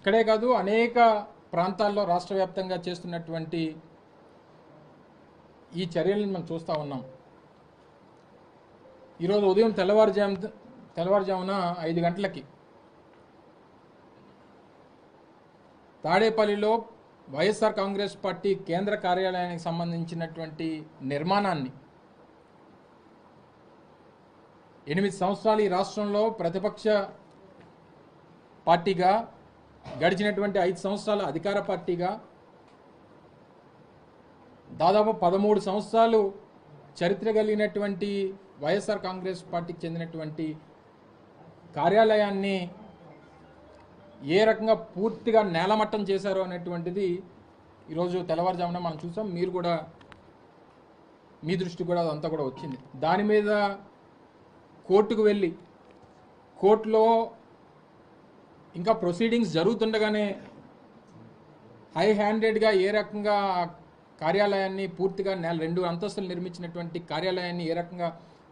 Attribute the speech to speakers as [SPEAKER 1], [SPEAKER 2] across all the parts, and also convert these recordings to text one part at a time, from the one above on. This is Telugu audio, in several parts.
[SPEAKER 1] ఇక్కడే కాదు అనేక ప్రాంతాల్లో రాష్ట్ర వ్యాప్తంగా చేస్తున్నటువంటి ఈ చర్యలను మనం చూస్తూ ఉన్నాం. ఈరోజు ఉదయం తెల్లవారుజాము తెల్లవారుజామున ఐదు గంటలకి తాడేపల్లిలో వైఎస్ఆర్ కాంగ్రెస్ పార్టీ కేంద్ర కార్యాలయానికి సంబంధించినటువంటి నిర్మాణాన్ని ఎనిమిది సంవత్సరాలు ఈ రాష్ట్రంలో ప్రతిపక్ష పార్టీగా గడిచినటువంటి ఐదు సంవత్సరాల అధికార పార్టీగా దాదాపు పదమూడు సంవత్సరాలు చరిత్ర కలిగినటువంటి వైఎస్ఆర్ కాంగ్రెస్ పార్టీకి చెందినటువంటి కార్యాలయాన్ని ఏ రకంగా పూర్తిగా నేలమట్టం చేశారో అనేటువంటిది ఈరోజు తెల్లవారుజామున మనం చూసాం. మీరు కూడా మీ దృష్టి కూడా అదంతా కూడా వచ్చింది. దాని మీద కోర్టుకు వెళ్ళి కోర్టులో ఇంకా ప్రొసీడింగ్స్ జరుగుతుండగానే హై హ్యాండెడ్గా ఏ రకంగా కార్యాలయాన్ని పూర్తిగా నేల రెండు అంతస్తులు నిర్మించినటువంటి కార్యాలయాన్ని ఏ రకంగా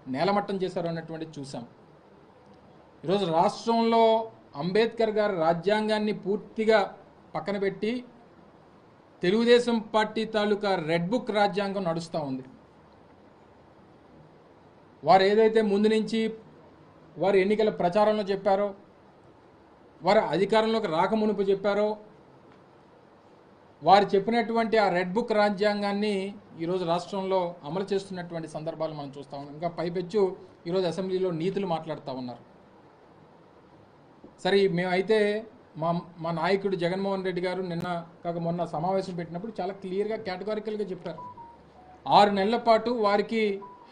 [SPEAKER 1] నేలమట్టం చేశారో అన్నటువంటి చూసాం ఈరోజు రాష్ట్రంలో అంబేద్కర్ గారి రాజ్యాంగాన్ని పూర్తిగా పక్కన పెట్టి తెలుగుదేశం పార్టీ తాలూకా రెడ్ బుక్ రాజ్యాంగం నడుస్తూ ఉంది. వారు ఏదైతే ముందు నుంచి వారు ఎన్నికల ప్రచారంలో చెప్పారో వారు అధికారంలోకి రాకమునుపు చెప్పారో వారు చెప్పినటువంటి ఆ రెడ్ బుక్ రాజ్యాంగాన్ని ఈరోజు రాష్ట్రంలో అమలు చేస్తున్నటువంటి సందర్భాలు మనం చూస్తూ ఉన్నాం. ఇంకా పైపెచ్చు ఈరోజు అసెంబ్లీలో నీతులు మాట్లాడుతూ ఉన్నారు. సరే మేమైతే మా మా నాయకుడు జగన్మోహన్ రెడ్డి గారు నిన్న కాక మొన్న సమావేశం పెట్టినప్పుడు చాలా క్లియర్గా కేటగారికల్గా చెప్పారు. ఆరు నెలల పాటు వారికి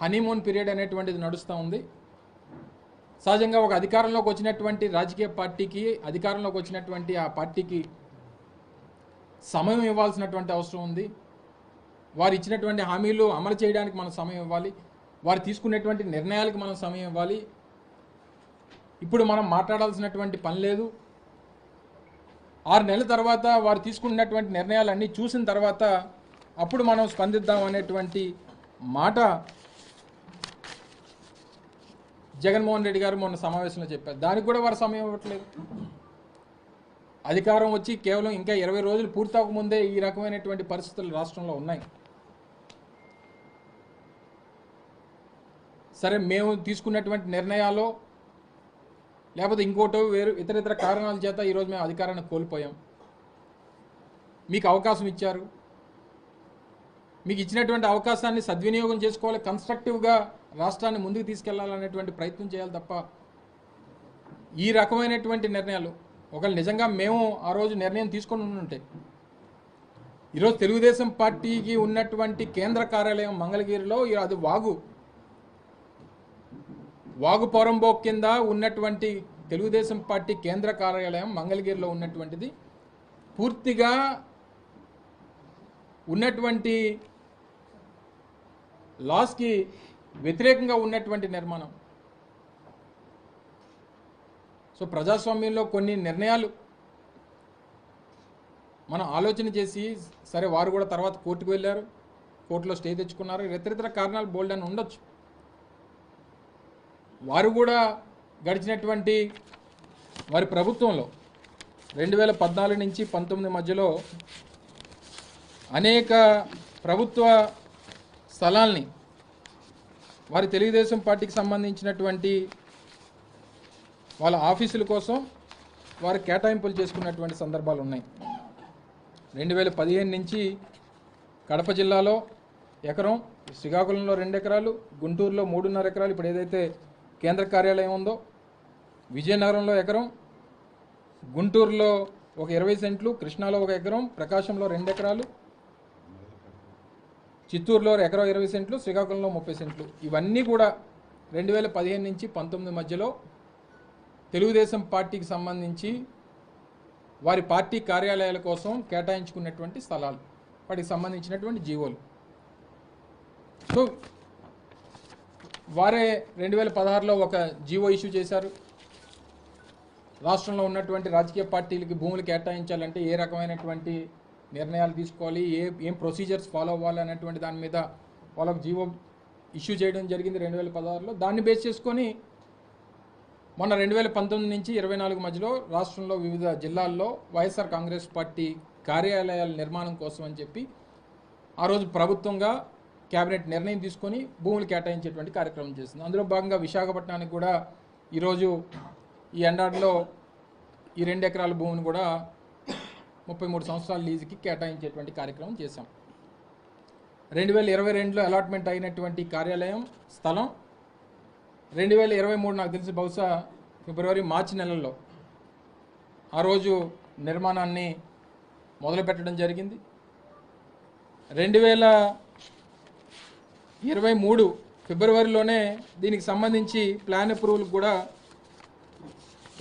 [SPEAKER 1] హనీమూన్ పీరియడ్ అనేటువంటిది నడుస్తూ ఉంది. సహజంగా ఒక అధికారంలోకి వచ్చినటువంటి రాజకీయ పార్టీకి అధికారంలోకి వచ్చినటువంటి ఆ పార్టీకి సమయం ఇవ్వాల్సినటువంటి అవసరం ఉంది. వారు ఇచ్చినటువంటి హామీలు అమలు చేయడానికి మనం సమయం ఇవ్వాలి. వారు తీసుకునేటువంటి నిర్ణయాలకు మనం సమయం ఇవ్వాలి. ఇప్పుడు మనం మాట్లాడాల్సినటువంటి పని లేదు. ఆరు నెలల తర్వాత వారు తీసుకున్నటువంటి నిర్ణయాలన్నీ చూసిన తర్వాత అప్పుడు మనం స్పందిద్దాం అనేటువంటి మాట జగన్మోహన్ రెడ్డి గారు మొన్న సమావేశంలో చెప్పారు. దానికి కూడా వారు సమయం ఇవ్వట్లేదు. అధికారం వచ్చి కేవలం ఇంకా ఇరవై రోజులు పూర్తవకముందే ఈ రకమైనటువంటి పరిస్థితులు రాష్ట్రంలో ఉన్నాయి. సరే మేము తీసుకున్నటువంటి నిర్ణయాలు లేకపోతే ఇంకోటో వేరు ఇతర ఇతర కారణాల చేత ఈరోజు మేము అధికారాన్ని కోల్పోయాం. మీకు అవకాశం ఇచ్చారు. మీకు ఇచ్చినటువంటి అవకాశాన్ని సద్వినియోగం చేసుకోవాలి. కన్స్ట్రక్టివ్గా రాష్ట్రాన్ని ముందుకు తీసుకెళ్ళాలనేటువంటి ప్రయత్నం చేయాలి తప్ప ఈ రకమైనటువంటి నిర్ణయాలు ఒకవేళ నిజంగా మేము ఆ రోజు నిర్ణయం తీసుకొని ఉంటే ఈరోజు తెలుగుదేశం పార్టీకి ఉన్నటువంటి కేంద్ర కార్యాలయం మంగళగిరిలో అది వాగు. వాగు పొరంబో కింద ఉన్నటువంటి తెలుగుదేశం పార్టీ కేంద్ర కార్యాలయం మంగళగిరిలో ఉన్నటువంటిది పూర్తిగా ఉన్నటువంటి లాస్కి వ్యతిరేకంగా ఉన్నటువంటి నిర్మాణం. సో ప్రజాస్వామ్యంలో కొన్ని నిర్ణయాలు మనం ఆలోచన చేసి సరే వారు కూడా తర్వాత కోర్టుకు వెళ్ళారు కోర్టులో స్టే తెచ్చుకున్నారు ఇతరితర కారణాలు బోల్డ్ అని ఉండొచ్చు. వారు కూడా గడిచినటువంటి వారి ప్రభుత్వంలో రెండు వేల పద్నాలుగు నుంచి పంతొమ్మిది మధ్యలో అనేక ప్రభుత్వ స్థలాల్ని వారి తెలుగుదేశం పార్టీకి సంబంధించినటువంటి వాళ్ళ ఆఫీసుల కోసం వారు కేటాయింపులు చేసుకున్నటువంటి సందర్భాలు ఉన్నాయి. రెండు వేల పదిహేను నుంచి కడప జిల్లాలో ఎకరం శ్రీకాకుళంలో రెండు ఎకరాలు గుంటూరులో మూడున్నర ఎకరాలు ఇప్పుడు ఏదైతే కేంద్ర కార్యాలయం ఉందో విజయనగరంలో ఎకరం గుంటూరులో ఒక ఇరవై సెంట్లు కృష్ణాలో ఒక ఎకరం ప్రకాశంలో రెండు ఎకరాలు చిత్తూరులో ఎకరం ఇరవై సెంట్లు శ్రీకాకుళంలో ముప్పై సెంట్లు. ఇవన్నీ కూడా రెండు వేల పదిహేను నుంచి పంతొమ్మిది మధ్యలో తెలుగుదేశం పార్టీకి సంబంధించి వారి పార్టీ కార్యాలయాల కోసం కేటాయించుకున్నటువంటి స్థలాలు. వాటికి సంబంధించినటువంటి జీవోలు. సో వారే రెండు వేల పదహారులో ఒక జీవో ఇష్యూ చేశారు. రాష్ట్రంలో ఉన్నటువంటి రాజకీయ పార్టీలకి భూములు కేటాయించాలంటే ఏ రకమైనటువంటి నిర్ణయాలు తీసుకోవాలి ఏ ఏం ప్రొసీజర్స్ ఫాలో అవ్వాలి అనేటువంటి దాని మీద వాళ్ళకు జీవో ఇష్యూ చేయడం జరిగింది రెండు వేల పదహారులో. దాన్ని బేస్ చేసుకొని మొన్న రెండు వేల పంతొమ్మిది నుంచి ఇరవై నాలుగు మధ్యలో రాష్ట్రంలో వివిధ జిల్లాల్లో వైఎస్ఆర్ కాంగ్రెస్ పార్టీ కార్యాలయాల నిర్మాణం కోసం అని చెప్పి ఆ రోజు ప్రభుత్వంగా కేబినెట్ నిర్ణయం తీసుకొని భూములు కేటాయించేటువంటి కార్యక్రమం చేసింది. అందులో భాగంగా విశాఖపట్నానికి కూడా ఈరోజు ఈ ఎండాడిలో ఈ రెండు ఎకరాల భూమిని కూడా ముప్పై మూడు సంవత్సరాల లీజుకి కేటాయించేటువంటి కార్యక్రమం చేశాం. రెండు వేల ఇరవై రెండులో అలాట్మెంట్ అయినటువంటి కార్యాలయం స్థలం. రెండు వేల ఇరవై మూడు నాకు తెలిసి బహుశా ఫిబ్రవరి మార్చి నెలల్లో ఆ రోజు నిర్మాణాన్ని మొదలుపెట్టడం జరిగింది. రెండు వేల ఇరవై మూడు ఫిబ్రవరిలోనే దీనికి సంబంధించి ప్లాన్ అప్రూవల్ కూడా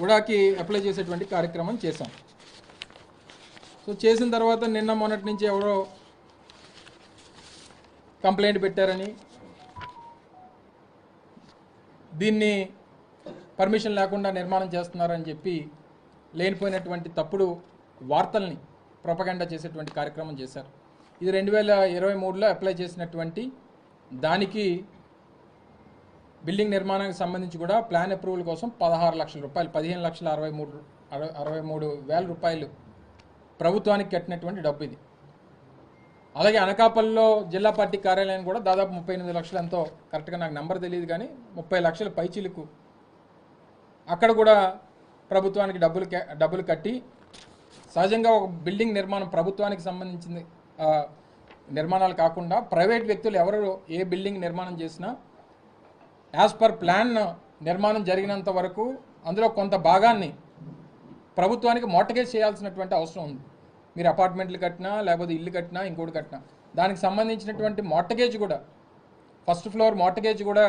[SPEAKER 1] ఉడాకి అప్లై చేసేటువంటి కార్యక్రమం చేశాం. సో చేసిన తర్వాత నిన్న మొన్నటి నుంచి ఎవరో కంప్లైంట్ పెట్టారని దీన్ని పర్మిషన్ లేకుండా నిర్మాణం చేస్తున్నారని చెప్పి లేనిపోయినటువంటి తప్పుడు వార్తల్ని ప్రొపగండా చేసేటువంటి కార్యక్రమం చేశారు. ఇది రెండు వేల ఇరవై మూడులో అప్లై చేసినటువంటి దానికి బిల్డింగ్ నిర్మాణానికి సంబంధించి కూడా ప్లాన్ అప్రూవల్ కోసం పదహారు లక్షల రూపాయలు పదిహేను లక్షల అరవై మూడు అరవై అరవై మూడు వేల రూపాయలు ప్రభుత్వానికి కట్టినటువంటి డబ్బు ఇది. అలాగే అనకాపల్లిలో జిల్లా పార్టీ కార్యాలయం కూడా దాదాపు ముప్పై ఎనిమిది లక్షలు ఎంతో కరెక్ట్గా నాకు నెంబర్ తెలియదు కానీ ముప్పై లక్షల పైచీలకు అక్కడ కూడా ప్రభుత్వానికి డబ్బులు డబ్బులు కట్టి సహజంగా ఒక బిల్డింగ్ నిర్మాణం ప్రభుత్వానికి సంబంధించింది నిర్మాణాలు కాకుండా ప్రైవేట్ వ్యక్తులు ఎవరు ఏ బిల్డింగ్ నిర్మాణం చేసినా యాజ్ పర్ ప్లాన్ నిర్మాణం జరిగినంత వరకు అందులో కొంత భాగాన్ని ప్రభుత్వానికి మోటగేజ్ చేయాల్సినటువంటి అవసరం ఉంది. మీరు అపార్ట్మెంట్లు కట్టినా లేకపోతే ఇల్లు కట్టినా ఇంకోటి కట్టినా. దానికి సంబంధించినటువంటి మోటగేజ్ కూడా ఫస్ట్ ఫ్లోర్ మోటగేజ్ కూడా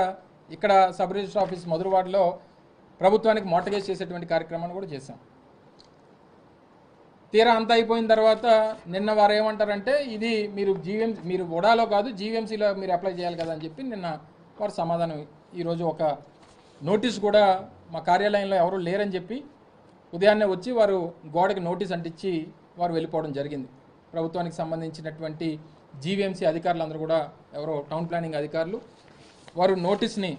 [SPEAKER 1] ఇక్కడ సబ్ రిజిస్టర్ ఆఫీస్ మధురవాడలో ప్రభుత్వానికి మోటగేజ్ చేసేటువంటి కార్యక్రమాన్ని కూడా చేశాం. తీరా అంతా అయిపోయిన తర్వాత నిన్న వారు ఏమంటారంటే ఇది మీరు జీవీఎం మీరు ఉడాలో కాదు జీవీఎంసీలో మీరు అప్లై చేయాలి కదా అని చెప్పి నిన్న వారు సమాధానం ఈరోజు ఒక నోటీస్ కూడా మా కార్యాలయంలో ఎవరు లేరని చెప్పి ఉదయాన్నే వచ్చి వారు గోడకి నోటీస్ అంటించి వారు వెళ్ళిపోవడం జరిగింది. ప్రభుత్వానికి సంబంధించినటువంటి జీవీఎంసీ అధికారులందరూ కూడా ఎవరో టౌన్ ప్లానింగ్ అధికారులు వారు నోటీస్ని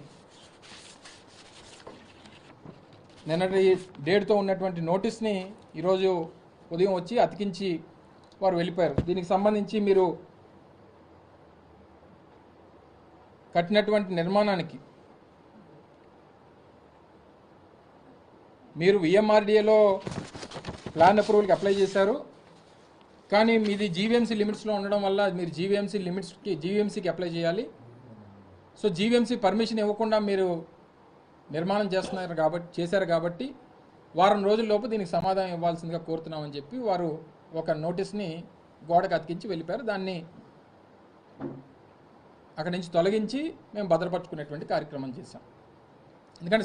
[SPEAKER 1] నిన్నటి డేట్తో ఉన్నటువంటి నోటీస్ని ఈరోజు ఉదయం వచ్చి అతికించి వారు వెళ్ళిపోయారు. దీనికి సంబంధించి మీరు కట్టినటువంటి నిర్మాణానికి మీరు విఎంఆర్డిఏలో ప్లాన్ అప్రూవల్కి అప్లై చేశారు. కానీ మీది జీవీఎంసీ లిమిట్స్లో ఉండడం వల్ల మీరు జీవీఎంసీ లిమిట్స్కి జీవీఎంసీకి అప్లై చేయాలి. సో జీవీఎంసీ పర్మిషన్ ఇవ్వకుండా మీరు నిర్మాణం చేస్తున్నారు కాబట్టి చేశారు కాబట్టి వారం రోజుల్లోపు దీనికి సమాధానం ఇవ్వాల్సిందిగా కోరుతున్నామని చెప్పి వారు ఒక నోటీస్ని గోడకు అతికించి వెళ్ళిపోయారు. దాన్ని అక్కడి నుంచి తొలగించి మేము భద్రపరచుకునేటువంటి కార్యక్రమం చేశాం. ఎందుకంటే